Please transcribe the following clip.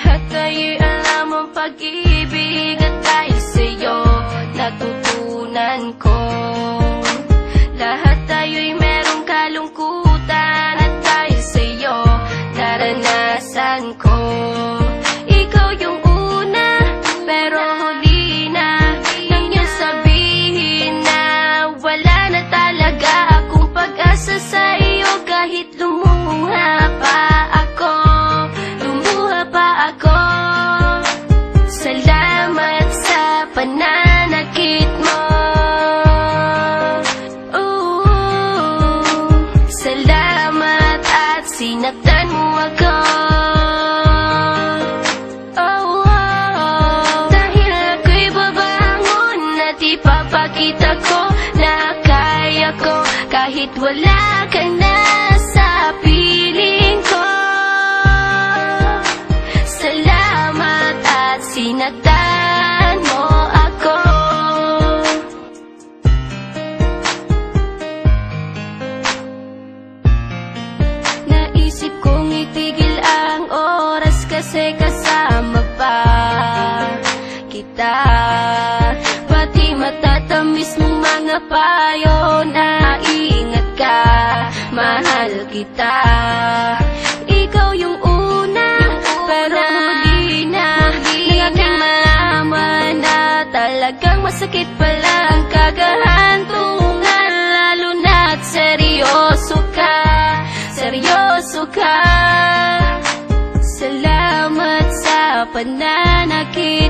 Lahat ay alam ang pag-ibig At dahil sa'yo natutunan ko. Lahat tayo'y merong kalungkutan At dahil sa'yo naranasan ko ipapakita ko na kaya ko kahit wala ka na sa piling ko. Salamat at sinaktan mo ako. Naisip kong itigil ang oras kasi kasama pa kita mga payo na ingat ka. Mahal kita. Ikaw yung una pero huli na. Nang malaman na talagang masakit pala ang kagahantungan Lalo na't seryoso ka. Seryoso ka. Salamat sa pananakit